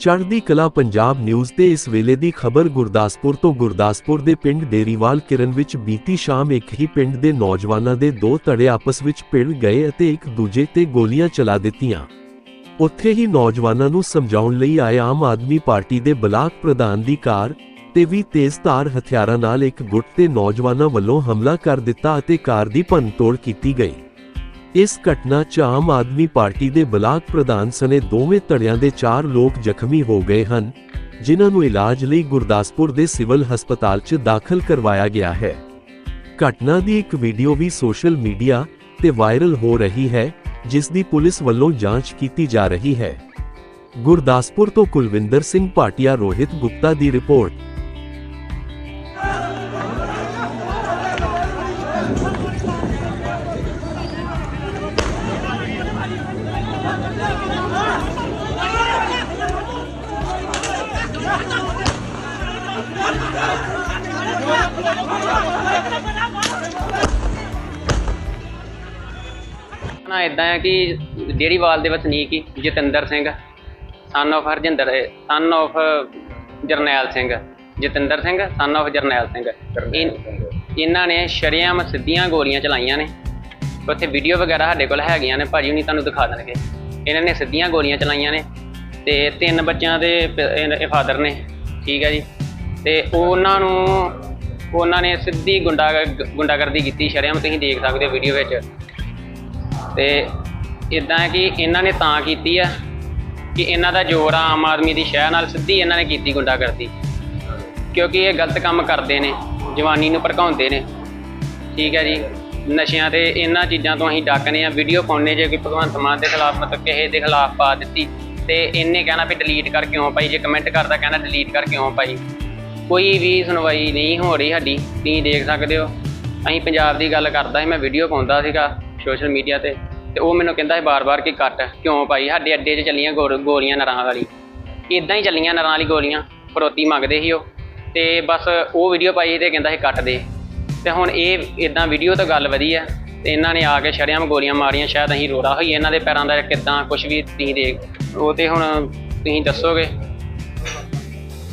ਚੜ੍ਹਦੀ ਕਲਾ ਪੰਜਾਬ ਨਿਊਜ਼ ਤੇ ਇਸ ਵੇਲੇ ਦੀ ਖਬਰ ਗੁਰਦਾਸਪੁਰ ਤੋਂ ਗੁਰਦਾਸਪੁਰ ਦੇ ਪਿੰਡ ਡੇਰੀਵਾਲ ਕਿਰਨ ਵਿੱਚ ਬੀਤੀ ਸ਼ਾਮ ਇੱਕ ਹੀ ਪਿੰਡ ਦੇ ਨੌਜਵਾਨਾਂ ਦੇ ਦੋ ਧੜੇ ਆਪਸ ਵਿੱਚ ਭਿੜ ਗਏ ਅਤੇ ਇੱਕ ਦੂਜੇ ਤੇ ਗੋਲੀਆਂ ਚਲਾ ਦਿੱਤੀਆਂ। ਉੱਥੇ ਹੀ ਨੌਜਵਾਨਾਂ ਨੂੰ ਸਮਝਾਉਣ ਲਈ ਆਏ ਆਮ ਆਦਮੀ ਪਾਰਟੀ ਦੇ ਬਲਾਕ ਪ੍ਰਧਾਨ ਦੀ ਕਾਰ ਤੇ ਵੀ ਤੇਜ਼ਧਾਰ ਹਥਿਆਰਾਂ ਨਾਲ ਇੱਕ ਗੁੱਟ ਤੇ ਨੌਜਵਾਨਾਂ ਵੱਲੋਂ ਹਮਲਾ ਕਰ ਦਿੱਤਾ ਅਤੇ ਕਾਰ ਦੀ ਭੰਨਤੋੜ ਕੀਤੀ ਗਈ। ਇਸ ਘਟਨਾ 'ਚ ਆਮ ਆਦਮੀ ਪਾਰਟੀ ਦੇ ਬਲਾਕ ਪ੍ਰਧਾਨ ਸਣੇ ਦੋਵੇਂ ਧੜਿਆਂ ਦੇ ਚਾਰ ਲੋਕ ਜ਼ਖਮੀ ਹੋ ਗਏ ਹਨ, ਜਿਨ੍ਹਾਂ ਨੂੰ ਇਲਾਜ ਲਈ ਗੁਰਦਾਸਪੁਰ ਦੇ ਸਿਵਲ ਹਸਪਤਾਲ 'ਚ ਦਾਖਲ ਕਰਵਾਇਆ ਗਿਆ ਹੈ। ਘਟਨਾ ਦੀ ਇੱਕ ਵੀਡੀਓ ਵੀ ਸੋਸ਼ਲ ਮੀਡੀਆ ਤੇ ਵਾਇਰਲ ਹੋ ਰਹੀ ਹੈ, ਜਿਸ ਦੀ ਪੁਲਿਸ ਵੱਲੋਂ ਜਾਂਚ ਕੀਤੀ ਜਾ ਰਹੀ ਹੈ। ਗੁਰਦਾਸਪੁਰ ਤੋਂ ਕੁਲਵਿੰਦਰ ਸਿੰਘ ਭਾਟੀਆ ਰੋਹਿਤ ਗੁਪਤਾ ਦੀ ਰਿਪੋਰਟ। ਨਾ ਇਦਾਂ ਹੈ ਕਿ ਡੇਰੀਵਾਲ ਦੇ ਵਸਨੀਕ ਹੀ ਜਤਿੰਦਰ ਸਿੰਘ ਸਨ of Harjinder son of Jarnail Singh Jatinder Singh son of ਜਰਨੈਲ ਸਿੰਘ। ਇਹਨਾਂ ਨੇ ਸ਼ਰੇਆਮ ਸਿੱਧੀਆਂ ਗੋਲੀਆਂ ਚਲਾਈਆਂ ਨੇ। ਉੱਥੇ ਵੀਡੀਓ ਵਗੈਰਾ ਸਾਡੇ ਕੋਲ ਹੈਗੀਆਂ ਨੇ ਭਾਜੀ ਹੁਣੀ ਤੁਹਾਨੂੰ ਦਿਖਾ ਦੇਣਗੇ। ਇਹਨਾਂ ਨੇ ਸਿੱਧੀਆਂ ਗੋਲੀਆਂ ਚਲਾਈਆਂ ਨੇ ਤੇ ਤਿੰਨ ਬੱਚਿਆਂ ਦੇ ਫਾਦਰ ਨੇ ਠੀਕ ਹੈ ਜੀ। ਤੇ ਉਹਨਾਂ ਨੂੰ ਉਹਨਾਂ ਨੇ ਸਿੱਧੀ ਗੁੰਡਾ ਗੁੰਡਾਗਰਦੀ ਕੀਤੀ, ਸ਼ਰੇਆਮ ਤੁਸੀਂ ਦੇਖ ਸਕਦੇ ਹੋ ਵੀਡੀਓ ਵਿੱਚ। ਤੇ ਇਦਾਂ ਹੈ ਕਿ ਇਹਨਾਂ ਨੇ ਤਾਂ ਕੀਤੀ ਆ ਕਿ ਇਹਨਾਂ ਦਾ ਜ਼ੋਰ ਆ ਆਮ ਆਦਮੀ ਦੀ ਸ਼ਹਿ ਨਾਲ ਸਿੱਧੀ ਇਹਨਾਂ ਨੇ ਕੀਤੀ ਗੁੰਡਾਗਰਦੀ। ਕਿਉਂਕਿ ਇਹ ਗਲਤ ਕੰਮ ਕਰਦੇ ਨੇ, ਜਵਾਨੀ ਨੂੰ ਭੜਕਾਉਂਦੇ ਨੇ। ਠੀਕ ਹੈ ਜੀ? ਨਸ਼ਿਆਂ ਤੇ ਇਹਨਾਂ ਚੀਜ਼ਾਂ ਤੋਂ ਅਸੀਂ ਡੱਕਨੇ ਆ। ਵੀਡੀਓ ਪਾਉਣੇ ਜੇ ਕੋਈ ਭਗਵੰਤ ਮਾਨ ਦੇ ਖਿਲਾਫ, ਮਤਲਬ ਕਿਸੇ ਦੇ ਖਿਲਾਫ ਪਾ ਦਿੱਤੀ। ਤੇ ਇਹਨੇ ਕਹਿਣਾ ਵੀ ਡਿਲੀਟ ਕਰ ਕਿਉਂ ਪਾਈ ਜੇ ਕਮੈਂਟ ਕਰਦਾ ਕਹਿਣਾ ਡਿਲੀਟ ਕਰ ਕਿਉਂ ਪਾਈ ਕੋਈ ਵੀ ਸੁਣਵਾਈ ਨਹੀਂ ਹੋ ਰਹੀ ਸਾਡੀ, ਤੁਸੀਂ ਦੇਖ ਸਕਦੇ ਹੋ। ਅਸੀਂ ਪੰਜਾਬ ਦੀ ਗੱਲ ਕਰਦਾ ਸੀ, ਮੈਂ ਵੀਡੀਓ ਪਾਉਂਦਾ ਸੀਗਾ ਸੋਸ਼ਲ ਮੀਡੀਆ ਤੇ ਤੇ ਉਹ ਮੈਨੂੰ ਕਹਿੰਦਾ ਸੀ ਬਾਰ-ਬਾਰ ਕਿ ਕੱਟ, ਕਿਉਂ ਪਾਈ ਸਾਡੇ ਅੱਡੇ 'ਚ ਚੱਲੀਆਂ ਗੋ- ਗੋਲੀਆਂ ਨਰਾਂ ਵਾਲੀ। ਇਦਾਂ ਹੀ ਚੱਲੀਆਂ ਨਰਾਂ ਵਾਲੀ ਗੋਲੀਆਂ, ਫਰੋਤੀ ਮੰਗਦੇ ਸੀ ਉਹ। ਤੇ ਬਸ ਉਹ ਵੀਡੀਓ ਪਾਈ ਤੇ ਕਹਿੰਦਾ ਸੀ ਕੱਟ ਦੇ। ਤੇ ਹੁਣ ਇਹ ਇਦਾਂ ਵੀਡੀਓ ਤਾਂ ਗੱਲ ਵਧੀ ਆ, ਤੇ ਇਹਨਾਂ ਨੇ ਆ ਕੇ ਸ਼ਰੇਆਮ ਗੋਲੀਆਂ ਮਾਰੀਆਂ, ਸ਼ਾਇਦ ਅਸੀਂ ਰੋੜਾ ਹੋਈ ਇਹਨਾਂ ਦੇ ਪੈਰਾਂ ਦਾ ਕਿਦਾਂ ਕੁਝ ਵੀ ਤੁਸੀਂ ਦੇਖ, ਉਹ ਤੇ ਹੁਣ ਤੁਸੀਂ ਦੱਸੋਗੇ।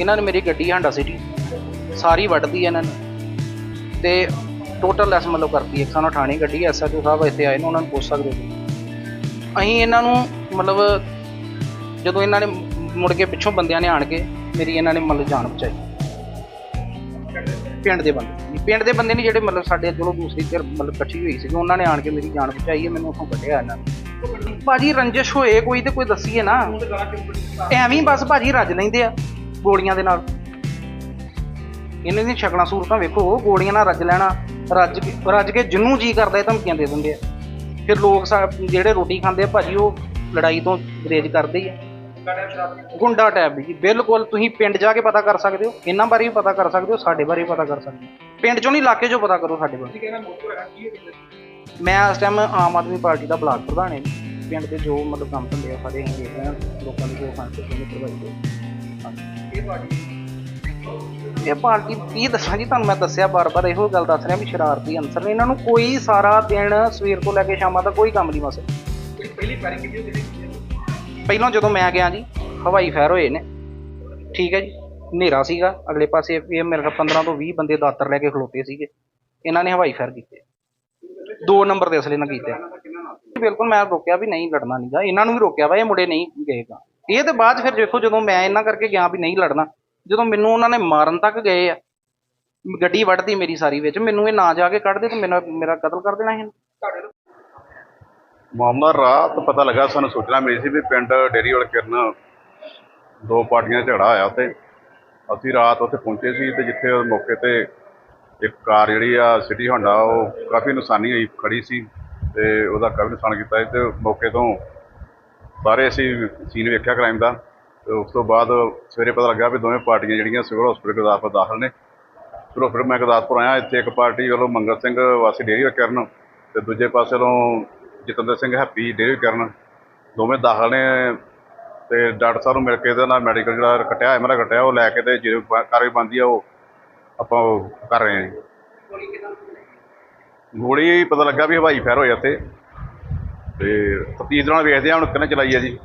ਇਹਨਾਂ ਨੇ ਮੇਰੀ ਗੱਡੀ ਹਾਂਡਾ ਸਿਟੀ, ਸਾਰੀ ਵੱਢਦੀ ਹੈ ਇਹਨਾਂ ਨੇ। ਤੇ ਟੋਟਲ ਲੈਸ ਮਤਲਬ ਕਰਤੀ, ਇੱਕ ਸਾਨੂੰ ਥਾਣੇ ਗੱਡੀ ਐਸਐਚਓ ਸਾਹਿਬ ਇੱਥੇ ਆਏ ਨੇ, ਉਹਨਾਂ ਨੂੰ ਪੁੱਛ ਸਕਦੇ ਹੋ ਅਸੀਂ ਇਹਨਾਂ ਨੂੰ ਮਤਲਬ ਜਦੋਂ ਇਹਨਾਂ ਨੇ ਮੁੜ ਕੇ ਪਿੱਛੋਂ ਬੰਦਿਆਂ ਨੇ ਆਣ ਕੇ ਮੇਰੀ ਇਹਨਾਂ ਨੇ ਮਤਲਬ ਜਾਨ ਬਚਾਈ। ਪਿੰਡ ਦੇ ਬੰਦੇ ਪਿੰਡ ਦੇ ਬੰਦੇ ਨਹੀਂ ਜਿਹੜੇ ਮਤਲਬ ਸਾਡੇ ਚਲੋ ਦੂਸਰੀ ਧਿਰ ਮਤਲਬ ਇਕੱਠੀ ਹੋਈ ਸੀ, ਉਹਨਾਂ ਨੇ ਆਣ ਕੇ ਮੇਰੀ ਜਾਨ ਬਚਾਈ ਹੈ, ਮੈਨੂੰ ਉੱਥੋਂ ਕੱਢਿਆ ਇਹਨਾਂ ਨੇ। ਭਾਜੀ ਰੰਜਿਸ਼ ਹੋਏ ਕੋਈ ਤੇ ਕੋਈ ਦੱਸੀਏ ਨਾ। ਐਵੇਂ ਬਸ ਭਾਜੀ ਰੱਜ ਲੈਂਦੇ ਆ। ਗੋਲੀਆਂ ਦੇ ਨਾਲ। ਇਹਨਾਂ ਦੀਆਂ ਸ਼ਕਲਾਂ ਸੂਰਤਾਂ ਵੇਖੋ ਗੋਲੀਆਂ ਨਾਲ ਰੱਜ ਲੈਣਾ, ਰੱਜ ਕੇ ਰੱਜ ਕੇ ਜਿੰਨੂੰ ਜੀ ਕਰਦਾ ਇਹ ਧਮਕੀਆਂ ਦੇ ਦਿੰਦੇ ਆ। ਫਿਰ ਲੋਕ ਜਿਹੜੇ ਰੋਟੀ ਖਾਂਦੇ ਆ, ਭਾਜੀ, ਉਹ ਲੜਾਈ ਤੋਂ ਗਰੇਜ ਕਰਦੇ ਹੀ ਆ। ਗੁੰਡਾ ਟੈਬ ਜੀ। ਬਿਲਕੁਲ, ਤੁਸੀਂ ਪਿੰਡ ਜਾ ਕੇ ਪਤਾ ਕਰ ਸਕਦੇ ਹੋ। ਇਹਨਾਂ ਬਾਰੇ ਵੀ ਪਤਾ ਕਰ ਸਕਦੇ ਹੋ, ਸਾਡੇ ਬਾਰੇ ਵੀ ਪਤਾ ਕਰ ਸਕਦੇ ਹੋ। ਪਿੰਡ ਚੋਂ ਨਹੀਂ, ਇਲਾਕੇ ਚੋਂ ਪਤਾ ਕਰੋ ਸਾਡੇ ਬਾਰੇ। ਮੈਂ ਇਸ ਟਾਈਮ ਆਮ ਆਦਮੀ ਪਾਰਟੀ ਦਾ ਬਲਾਕ ਪ੍ਰਧਾਨ ਹਾਂ ਪਿੰਡ ਦੇ ਜੋ ਮਤਲਬ ਕੰਮ ਧੰਦੇ ਆ, ਸਾਰੇ ਅਸੀਂ ਦੇਖ ਹਾਂ। ਲੋਕਾਂ ਦੀ ਜੋ ਫੰਡ ਕਿਵੇਂ ਪ੍ਰਭਾਵਿਤ ਹੋਏ ਇਹ ਪਾਰਟੀ ਕੀ ਦੱਸਾਂ ਜੀ ਤੁਹਾਨੂੰ ਮੈਂ ਦੱਸਿਆ ਬਾਰ-ਬਾਰ ਇਹੋ ਗੱਲ ਦੱਸ ਰਿਹਾ ਵੀ ਸ਼ਰਾਰਤੀ ਅੰਸਰ ਨੇ। ਇਹਨਾਂ ਨੂੰ ਕੋਈ ਸਾਰਾ ਦਿਨ ਸਵੇਰ ਤੋਂ ਲੈ ਕੇ ਸ਼ਾਮਾਂ ਤੱਕ ਕੋਈ ਕੰਮ ਨਹੀਂ ਬਸ। ਪਹਿਲਾਂ ਜਦੋਂ ਮੈਂ ਗਿਆ ਜੀ ਹਵਾਈ ਫਾਇਰ ਹੋਏ ਨੇ। ਠੀਕ ਹੈ ਜੀ ਹਨੇਰਾ ਸੀਗਾ। ਅਗਲੇ ਪਾਸੇ ਇਹ ਮੇਰੇ ਖਿਆਲ 15 ਤੋਂ 20 ਬੰਦੇ ਦਾਤਰ ਲੈ ਕੇ ਖਲੋਤੇ ਸੀਗੇ। ਇਹਨਾਂ ਨੇ ਹਵਾਈ ਫਾਇਰ ਕੀਤੇ। ਦੋ ਨੰਬਰ ਦੇ ਅਸਲੇ ਨਾਲ ਕੀਤੇ। ਬਿਲਕੁਲ ਮੈਂ ਰੋਕਿਆ ਵੀ ਨਹੀਂ ਲੜਨਾ ਨਹੀਂਗਾ ਇਹਨਾਂ ਨੂੰ ਵੀ ਰੋਕਿਆ ਵਾ ਇਹ ਮੁੰਡੇ ਨਹੀਂ ਗਏਗਾ ਇਹ ਤੇ ਬਾਅਦ ਫਿਰ ਦੇਖੋ ਜਦੋਂ ਮੈਂ ਇਹਨਾਂ ਕਰਕੇ ਗਿਆ ਵੀ ਨਹੀਂ ਲੜਨਾ, ਜਦੋਂ ਮੈਨੂੰ ਉਹਨਾਂ ਨੇ ਮਾਰਨ ਤੱਕ ਗਏ ਆ, ਗੱਡੀ ਵੱਢਦੀ ਮੇਰੀ ਸਾਰੀ ਵਿੱਚ, ਮੈਨੂੰ ਇਹ ਨਾ ਜਾ ਕੇ ਕੱਢਦੇ ਤੇ ਮੇਰਾ ਮੇਰਾ ਕਤਲ ਕਰ ਦੇਣਾ ਸੀ ਮਾਮਲਾ ਰਾਤ ਪਤਾ ਲੱਗਾ, ਸਾਨੂੰ ਸੂਚਨਾ ਮਿਲੀ ਸੀ ਵੀ ਪਿੰਡ ਡੇਰੀਵਾਲ ਕਿਰਨ, ਦੋ ਪਾਰਟੀਆਂ ਦਾ ਝਗੜਾ ਹੋਇਆ ਉੱਥੇ। ਅਸੀਂ ਰਾਤ ਉੱਥੇ ਪਹੁੰਚੇ ਸੀ ਤੇ ਜਿੱਥੇ ਮੌਕੇ ਤੇ ਇੱਕ ਕਾਰ ਜਿਹੜੀ ਆ, ਸਿਟੀ ਹੋਂਡਾ, ਉਹ ਕਾਫੀ ਨੁਕਸਾਨੀ ਹੋਈ, ਖੜੀ ਸੀ ਤੇ ਉਹਦਾ ਕਾਫੀ ਨੁਕਸਾਨ ਕੀਤਾ ਸੀ ਤੇ ਮੌਕੇ ਤੋਂ ਸਾਰੇ ਅਸੀਂ ਸੀਨ ਵੇਖਿਆ ਕ੍ਰਾਈਮ ਦਾ ਤੇ ਉਸ ਤੋਂ ਬਾਅਦ ਸਵੇਰੇ ਪਤਾ ਲੱਗਾ ਵੀ ਦੋਵੇਂ ਪਾਰਟੀਆਂ ਜਿਹੜੀਆਂ ਸਿਵਲ ਹਸਪੀਟਲ ਗੁਰਦਾਸਪੁਰ ਦਾਖਲ ਨੇ। ਸਿਵਲ ਹਸਪੀਟਲ ਮੈਂ ਗੁਰਦਾਸਪੁਰ ਆਇਆ, ਇੱਥੇ ਇੱਕ ਪਾਰਟੀ ਵੱਲੋਂ ਮੰਗਲ ਸਿੰਘ ਵਾਸੀ ਡੇਰੀ ਕਰਨ ਤੇ ਦੂਜੇ ਪਾਸੇ ਵੱਲੋਂ ਜਤਿੰਦਰ ਸਿੰਘ ਹੈਪੀ ਡੇਰੀ ਕਰਨ। ਦੋਵੇਂ ਦਾਖਲ ਨੇ ਤੇ ਡਾਕਟਰ ਸਾਹਿਬ ਨੂੰ ਮਿਲ ਕੇ ਇਹਦਾ ਨਾਲ ਮੈਡੀਕਲ ਜਿਹੜਾ ਕੱਟਿਆ ਐਮਰਾ ਕੱਟਿਆ, ਉਹ ਲੈ ਕੇ ਤੇ ਜੇ ਕਾਰਵਾਈ ਬਣਦੀ ਆ, ਉਹ ਆਪਾਂ ਉਹ ਕਰ ਰਹੇ ਹਾਂ ਜੀ। ਗੋਲੀ ਪਤਾ ਲੱਗਾ ਵੀ ਹਵਾਈ ਫੈਰ ਹੋਇਆ ਤੇ ਤੇ ਤਫਤੀਸ਼ ਨਾਲ ਵੇਖਦੇ ਆ ਹੁਣ ਕਿਹਨੇ ਚਲਾਈਏ ਜੀ।